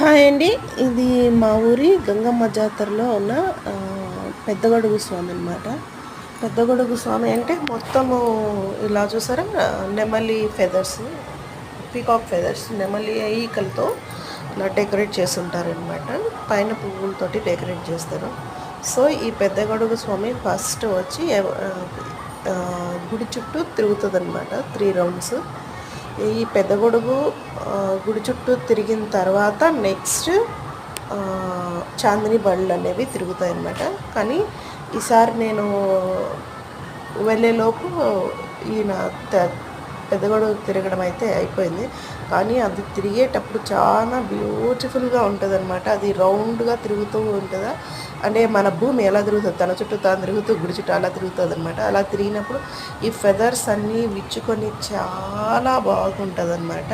Hi అండి. ఇది మా ఊరి గంగమ్మ జాతరలో ఉన్న పెద్దగొడుగు స్వామి అనమాట పెద్దగొడుగు స్వామి అంటే మొత్తము ఇలా చూసారా? నెమలి ఫెదర్స్ పీకాక్ ఫెదర్స్ నెమలి ఈకలతో ఇలా డెకరేట్ చేసి ఉంటారనమాట పైన పువ్వులతోటి డెకరేట్ చేస్తారు. సో ఈ పెద్దగొడుగు స్వామి ఫస్ట్ వచ్చి ఎవ- గుడి చుట్టూ తిరుగుతుంది అనమాట త్రీ రౌండ్స్. ఈ పెద్ద గొడుగు గుడి చుట్టూ తిరిగిన తర్వాత నెక్స్ట్ చాందిని బళ్ళు అనేవి తిరుగుతాయి అన్నమాట. కానీ ఈసారి నేను వెళ్ళేలోపు ఈయన త- పెద్ద తిరగడం అయితే అయిపోయింది. కానీ అది తిరిగేటప్పుడు చాలా బ్యూటిఫుల్గా ఉంటుంది అనమాట అది రౌండ్గా తిరుగుతూ ఉంటుందా? అంటే మన భూమి ఎలా తిరుగుతుంది? తన చుట్టూ తాను తిరుగుతూ గుడి చుట్టూ అలా తిరుగుతుంది అనమాట అలా తిరిగినప్పుడు ఈ ఫెదర్స్ అన్నీ విచ్చుకొని చాలా బాగుంటుంది అనమాట